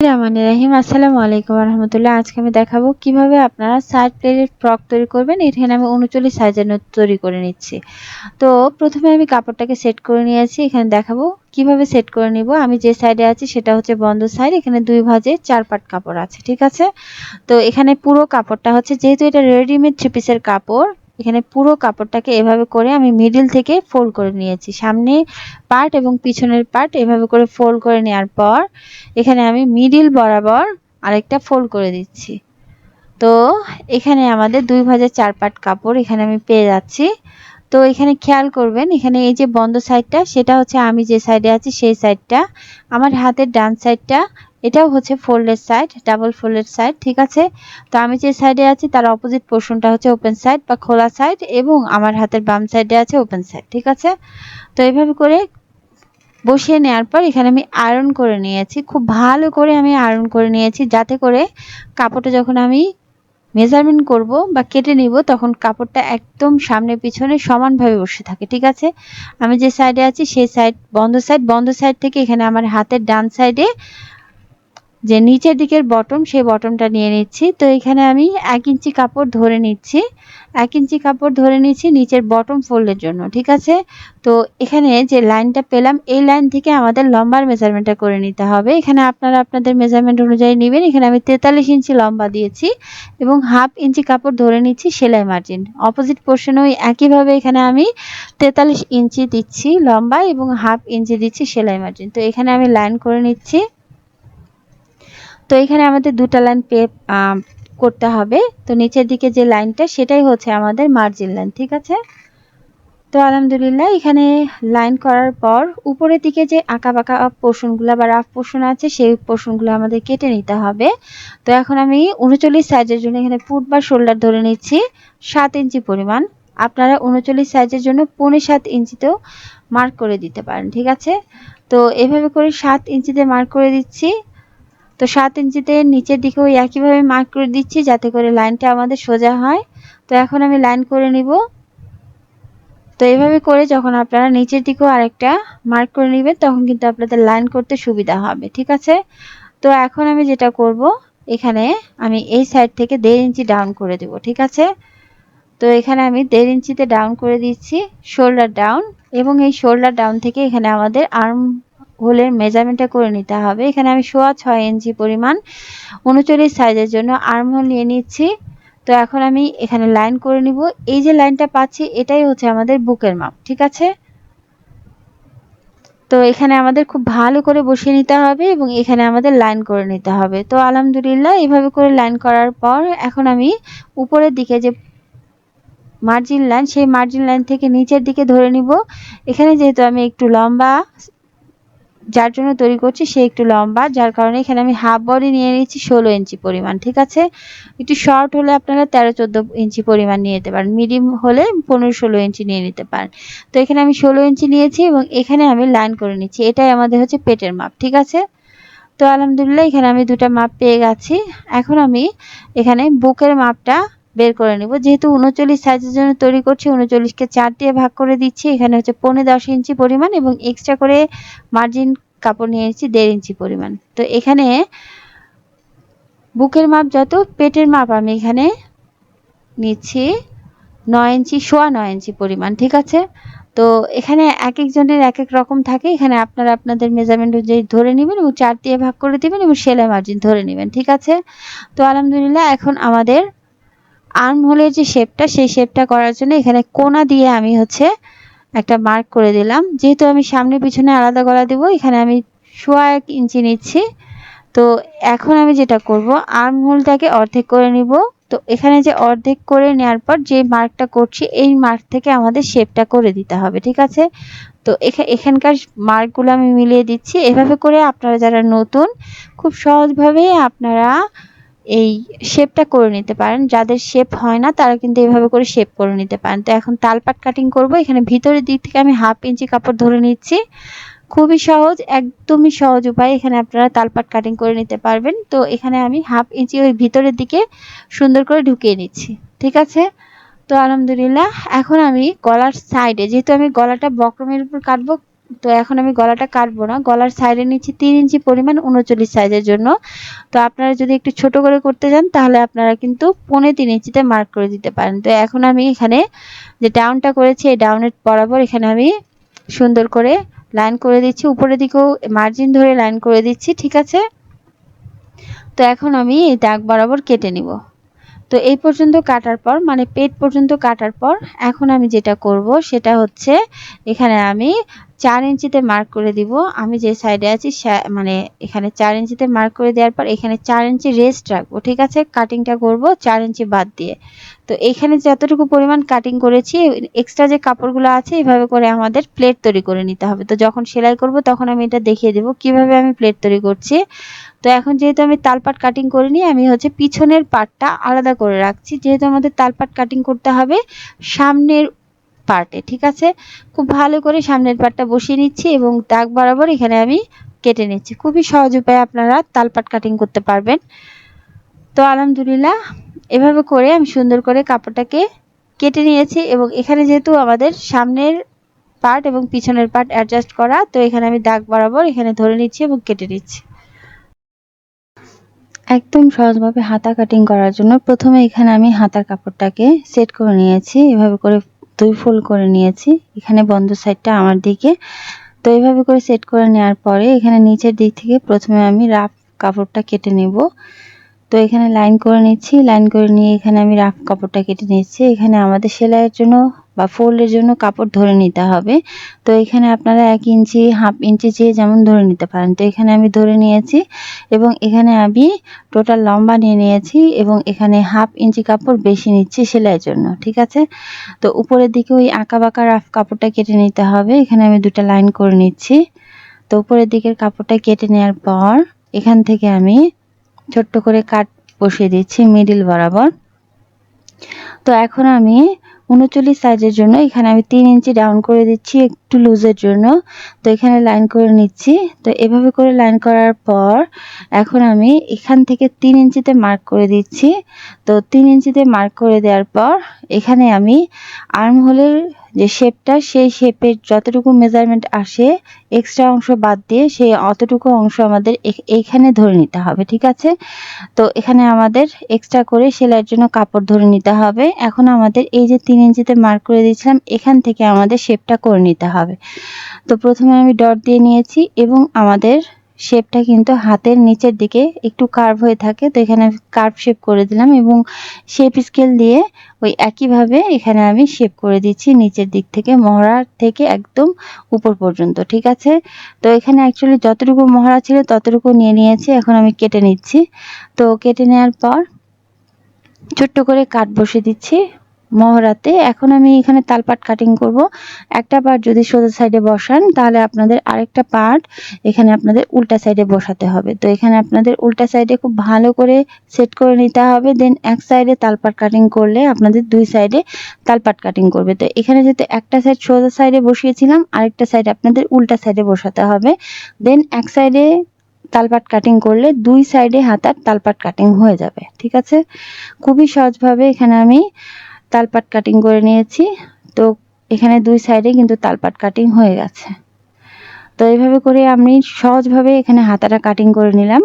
রহমানির রাহিম, আসসালামু আলাইকুম রহমতুল্লাহ আজকে আমি দেখাবো কীভাবে আপনারা সাইড প্লেটের ফ্রক তৈরি করবেন। এখানে আমি উনচল্লিশ সাইজের তৈরি করে নিচ্ছি। তো প্রথমে আমি কাপড়টাকে সেট করে নিয়েছি। এখানে দেখাবো কীভাবে সেট করে নিব। আমি যে সাইডে আছি সেটা হচ্ছে বন্ধ সাইড এখানে দুই ভাজে চার পাট কাপড় আছে, ঠিক আছে? তো এখানে পুরো কাপড়টা হচ্ছে, যেহেতু এটা রেডিমেড থ্রি পিসের কাপড় এখানে পুরো কাপড়টাকে এভাবে করে আমি মিডিল থেকে ফোল্ড করে নিয়েছি। সামনে পার্ট এবং পিছনের পার্ট এভাবে করে ফোল্ড করে নেওয়ার পর এখানে আমি মিডিল বরাবর আরেকটা ফোল্ড করে দিচ্ছি। তো এখানে আমাদের দুই ভাজের চার পাট কাপড় এখানে আমি পেয়ে যাচ্ছি। তো এখানে খেয়াল করবেন, এখানে এই যে বন্ধ সাইডটা সেটা হচ্ছে আমি যে সাইডে আছি সেই সাইডটা আমার হাতের ডান সাইডটা এটাও হচ্ছে folded side double folded side ঠিক আছে? তো আমি যে সাইডে আছি, তার অপোজিট পোর্শনটা হচ্ছে ওপেন সাইড বা খোলা সাইড এবং আমার হাতের বাম সাইডে আছে ওপেন সাইড ঠিক আছে? তো এইভাবে করে বসিয়ে নেওয়ার পর এখানে আমি আয়রন করে নিয়েছি। খুব ভালো করে আমি আয়রন করে নিয়েছি, যাতে করে কাপড়টা যখন আমি মেজারমেন্ট করব বা কেটে নিব, তখন কাপড়টা একদম সামনে পিছনে সমানভাবে বসে থাকে, ঠিক আছে? আমি যে সাইডে আছি, সেই সাইড বন্ধ সাইড বন্ধ সাইড থেকে এখানে আমার হাতের ডান সাইডে যে নিচের দিকের বটম সেই বটমটা নিয়ে নিচ্ছি। তো এখানে আমি এক ইঞ্চি কাপড় ধরে নিচ্ছি। এক ইঞ্চি কাপড় ধরে নিচ্ছি নিচের বটম ফোল্ডের জন্য, ঠিক আছে? তো এখানে যে লাইনটা পেলাম, এই লাইন থেকে আমাদের লম্বার মেজারমেন্টটা করে নিতে হবে। এখানে আপনারা আপনাদের মেজারমেন্ট অনুযায়ী নেবেন। এখানে আমি তেতাল্লিশ ইঞ্চি লম্বা দিয়েছি এবং হাফ ইঞ্চি কাপড় ধরে নিচ্ছি সেলাই মার্জিন অপোজিট পোর্শনে ওই একইভাবে এখানে আমি তেতাল্লিশ ইঞ্চি দিচ্ছি লম্বা এবং হাফ ইঞ্চি দিচ্ছি সেলাই মার্জিন তো এখানে আমি লাইন করে নিচ্ছি। তো এখানে আমাদের দুটা লাইন পে করতে হবে। তো নিচের দিকে যে লাইনটা সেটাই হচ্ছে আমাদের মার্জিন লাইন ঠিক আছে? তো আলহামদুলিল্লাহ, এখানে লাইন করার পর উপরের দিকে যে আঁকা বাঁকা পোর্শনগুলো বা রাফ পোর্শন আছে, সেই পোর্শনগুলো আমাদের কেটে নিতে হবে। তো এখন আমি উনচল্লিশ সাইজের জন্য এখানে ফুট বা শোল্ডার ধরে নিচ্ছি, সাত ইঞ্চি পরিমাণ। আপনারা উনচল্লিশ সাইজের জন্য পৌনে সাত ইঞ্চিতেও মার্ক করে দিতে পারেন, ঠিক আছে? তো এভাবে করে সাত ইঞ্চিতে মার্ক করে দিচ্ছি। তো সাত ইঞ্চিতে নিচের দিকে ওই একইভাবে মার্ক করে দিচ্ছি যাতে করে লাইনটা আমাদের সোজা হয়। তো এখন আমি লাইন করে নিব। তো এইভাবে করে যখন আপনারা নিচের দিকেও আরেকটা মার্ক করে নেবেন, তখন কিন্তু আপনাদের লাইন করতে সুবিধা হবে, ঠিক আছে? তো এখন আমি যেটা করব, এখানে আমি এই সাইড থেকে দেড় ইঞ্চি ডাউন করে দেব, ঠিক আছে? তো এখানে আমি দেড় ইঞ্চিতে ডাউন করে দিচ্ছি শোল্ডার ডাউন এবং এই শোল্ডার ডাউন থেকে এখানে আমাদের আর্ম হোলের মেজারমেন্টটা করে নিতে হবে। এখানে আমি সোয়া ছয় ইঞ্চি পরিমাণ উনচল্লিশ সাইজের জন্য আর্ম হোল নিয়ে নিচ্ছি। তো এখন আমি এখানে লাইন করে নিব। এই যে লাইনটা পাচ্ছি, এটাই হচ্ছে আমাদের বুকের মাপ, ঠিক আছে? তো এখানে আমাদের খুব ভালো করে বসিয়ে নিতে হবে এবং এখানে আমাদের লাইন করে নিতে হবে। তো আলহামদুলিল্লাহ এইভাবে করে লাইন করার পর এখন আমি উপরের দিকে যে মার্জিন লাইন সেই মার্জিন লাইন থেকে নিচের দিকে ধরে নিব। এখানে যেহেতু আমি একটু লম্বা যার জন্য তৈরি করছি সে একটু লম্বা, যার কারণে এখানে আমি হাফ বডি নিয়ে নিয়েছি ষোলো ইঞ্চি পরিমাণ, ঠিক আছে? একটু শর্ট হলে আপনারা তেরো, চোদ্দ ইঞ্চি পরিমাণ নিয়ে নিতে পারেন মিডিয়াম হলে পনেরো, ষোলো ইঞ্চি নিয়ে নিতে পারেন। তো এখানে আমি ষোলো ইঞ্চি নিয়েছি এবং এখানে আমি লাইন করে নিচ্ছি, এটাই আমাদের হচ্ছে পেটের মাপ, ঠিক আছে? তো আলহামদুলিল্লাহ এখানে আমি দুটা মাপ পেয়ে গেছি, এখন আমি এখানে বুকের মাপটা বের করে নেব। যেহেতু উনচল্লিশ সাইজের জন্য তৈরি করছি, উনচল্লিশকে চার দিয়ে ভাগ করে দিচ্ছি। এখানে হচ্ছে পনেরো দশ ইঞ্চি পরিমাণ এবং এক্সট্রা করে মার্জিন কাপড় নিয়ে নিচ্ছি দেড় ইঞ্চি পরিমাণ। তো এখানে বুকের মাপ যত, পেটের মাপ আমি এখানে নিচ্ছি নয় ইঞ্চি, সোয়া নয় ইঞ্চি পরিমাণ, ঠিক আছে? তো এখানে এক একজনের এক এক রকম থাকে। এখানে আপনারা আপনাদের মেজারমেন্ট অনুযায়ী ধরে নেবেন এবং চার দিয়ে ভাগ করে দেবেন এবং সেলাই মার্জিন ধরে নেবেন, ঠিক আছে? তো আলহামদুলিল্লাহ, এখন আমাদের আর্ম হোলের যে শেপটা সেই শেপটা করার জন্য এখানে কোনা দিয়ে আমি হচ্ছে একটা মার্ক করে দিলাম। যেহেতু আমি সামনে পিছনে আলাদা গলা দেবো, এখানে আমি সোয়া এক ইঞ্চি নিচ্ছি। তো এখন আমি যেটা করব আর্ম হোলটাকে অর্ধেক করে নিব। তো এখানে যে অর্ধেক করে নেওয়ার পর যে মার্কটা করছি, এই মার্ক থেকে আমাদের শেপটা করে দিতে হবে, ঠিক আছে? তো এখানকার মার্কগুলো আমি মিলিয়ে দিচ্ছি। এভাবে করে আপনারা যারা নতুন, খুব সহজভাবে আপনারা এই শেপটা করে নিতে পারেন। যাদের শেপ হয় না, তারা কিন্তু এভাবে করে শেপ করে নিতে পারেন। তো এখন তালপাট কাটিং করব। এখানে ভিতরের দিক থেকে আমি হাফ ইঞ্চি কাপড় ধরে নিচ্ছি। খুবই সহজ, একদমই সহজ উপায়। এখানে আপনারা তালপাট কাটিং করে নিতে পারবেন। তো এখানে আমি হাফ ইঞ্চি ওই ভিতরের দিকে সুন্দর করে ঢুকিয়ে নিচ্ছি। ঠিক আছে? তো আলহামদুলিল্লাহ, এখন আমি গলার সাইডে যেহেতু আমি গলাটা বক্রমের উপর কাটবো তো এখন আমি গলাটা কাটবো না। গলার সাইডে নিচ্ছি তিন ইঞ্চি পরিমাণ উনচল্লিশ সাইজের জন্য। তো আপনারা যদি একটু ছোট করে করতে চান, তাহলে আপনারা কিন্তু পৌনে তিন ইঞ্চিতে মার্ক করে দিতে পারেন। তো এখন আমি এখানে যে ডাউনটা করেছি, এই ডাউনের বরাবর এখানে আমি সুন্দর করে লাইন করে দিচ্ছি। উপরের দিকেও মার্জিন ধরে লাইন করে দিচ্ছি, ঠিক আছে? তো এখন আমি এই দাগ বরাবর কেটে নিব। তো এই পর্যন্ত কাটার পর মানে পেট পর্যন্ত কাটার পর, এখন আমি যেটা করব, সেটা হচ্ছে এখানে আমি চার ইঞ্চিতে মার্ক করে দিব। আমি যে সাইডে আছি মানে এখানে চার ইঞ্চিতে মার্ক করে দেওয়ার পর এখানে চার ইঞ্চি রেস্ট রাখব, ঠিক আছে? কাটিংটা করব, চার ইঞ্চি বাদ দিয়ে। তো এখানে যতটুকু পরিমাণ কাটিং করেছি এক্সট্রা যে কাপড়গুলো আছে, এভাবে করে আমাদের প্লেট তৈরি করে নিতে হবে। তো যখন সেলাই করব, তখন আমি এটা দেখিয়ে দেবো কীভাবে আমি প্লেট তৈরি করছি। তো এখন যেহেতু আমি তালপাট কাটিং করিনি, আমি হচ্ছে পিছনের পাটটা আলাদা করে রাখছি। যেহেতু আমাদের তালপাট কাটিং করতে হবে, সামনের পার্টে, ঠিক আছে? খুব ভালো করে সামনের পার্টটা বসিয়ে নিচ্ছি এবং দাগ বরাবর এখানে আমি কেটে নিচ্ছি। খুবই সহজ উপায়ে আপনারা তালপাট কাটিং করতে পারবেন। তো আলহামদুলিল্লাহ, এভাবে করে আমি সুন্দর করে কাপড়টাকে কেটে নিয়েছি এবং এখানে যেহেতু আমাদের সামনের পার্ট এবং পিছনের পার্ট অ্যাডজাস্ট করা, তো এখানে আমি দাগ বরাবর এখানে ধরে নিচ্ছি এবং কেটে নিচ্ছি। একদম সহজভাবে হাতা কাটিং করার জন্য প্রথমে এখানে আমি হাতার কাপড়টাকে সেট করে নিয়েছি। এভাবে করে দুই ফুল করে নিয়েছি। এখানে বন্ধ সাইডটা আমার দিকে। তো এইভাবে করে সেট করে নেওয়ার পরে এখানে নিচের দিক থেকে প্রথমে আমি রাফ কাপড়টা কেটে নেব। তো এখানে লাইন করে নিচ্ছি। লাইন করে নিয়ে এখানে আমি রাফ কাপড়টা কেটে নিচ্ছি। এখানে আমাদের সেলাইয়ের জন্য বা ফোল্ডের জন্য কাপড় ধরে নিতে হবে। তো এখানে আপনারা এক ইঞ্চি, হাফ ইঞ্চি চেয়ে যেমন ধরে নিতে পারেন। তো এখানে আমি ধরে নিয়েছি এবং এখানে আমি টোটাল লম্বা নিয়ে নিয়েছি এবং এখানে হাফ ইঞ্চি কাপড় বেশি নিচ্ছি সেলাইয়ের জন্য, ঠিক আছে? তো উপরের দিকে ওই আঁকা বাঁকা রাফ কাপড়টা কেটে নিতে হবে। এখানে আমি দুটা লাইন করে নিচ্ছি। তো উপরের দিকের কাপড়টা কেটে নেওয়ার পর এখান থেকে আমি ছোট্ট করে কাট বসিয়ে দিচ্ছি মিডিল বরাবর। তো এখন আমি উনচল্লিশ সাইজের জন্য এখানে আমি তিন ইঞ্চি ডাউন করে দিচ্ছি একটু লুজের জন্য তো এখানে লাইন করে নিচ্ছি। তো এভাবে করে লাইন করার পর এখন আমি এখান থেকে তিন ইঞ্চিতে মার্ক করে দিচ্ছি। তো তিন ইঞ্চিতে মার্ক করে দেওয়ার পর এখানে আমি আর্ম হোলের যে শেপটা সেই শেপের যতটুকু মেজারমেন্ট আসে এক্সট্রা অংশ বাদ দিয়ে সেই অতটুকু অংশ আমাদের এইখানে ধরে নিতে হবে, ঠিক আছে? তো এখানে আমাদের এক্সট্রা করে সেলাইয়ের জন্য কাপড় ধরে নিতে হবে। এখন আমাদের এই যে তিন ইঞ্চিতে মার্ক করে দিয়েছিলাম, এখান থেকে আমাদের শেপটা করে নিতে হবে। তো প্রথমে আমি ডট দিয়ে নিয়েছি এবং আমাদের শেপটা কিন্তু হাতের নিচের দিকে একটু কার্ভ হয়ে থাকে, তো এখানে আমি কার্ভ শেপ করে দিলাম এবং শেপ স্কেল দিয়ে ওই একইভাবে এখানে আমি শেপ করে দিচ্ছি নিচের দিক থেকে মহড়ার থেকে একদম উপর পর্যন্ত, ঠিক আছে? তো এখানে অ্যাকচুয়ালি যতটুকু মহড়া ছিল ততটুকু নিয়ে নিয়েছি, এখন আমি কেটে নিচ্ছি। তো কেটে নেওয়ার পর ছোট্ট করে কাঠ বসে দিচ্ছি। মহড়াতে। এখন আমি এখানে তালপাট কাটিং করব। একটা পার্ট যদি সোজা সাইডে বসান, তাহলে আপনাদের আরেকটা পার্ট এখানে আপনাদের উল্টা সাইডে বসাতে হবে। তো এখানে আপনাদের উল্টা সাইডে খুব ভালো করে সেট করে নিতে হবে। দেন এক সাইডে তালপাট কাটিং করলে আপনাদের দুই সাইডে তালপাট কাটিং করবে। তো এখানে যেহেতু একটা সাইড সোজা সাইডে বসিয়েছিলাম, আরেকটা সাইড আপনাদের উল্টা সাইডে বসাতে হবে। দেন এক সাইডে তালপাট কাটিং করলে দুই সাইডে হাতার তালপাট কাটিং হয়ে যাবে। ঠিক আছে? খুবই সহজভাবে এখানে আমি তালপাট কাটিং করে নিয়েছি। তো এখানে দুই সাইডে কিন্তু তালপাট কাটিং হয়ে গেছে। তো এইভাবে করে আমি সহজভাবে এখানে হাতাটা কাটিং করে নিলাম।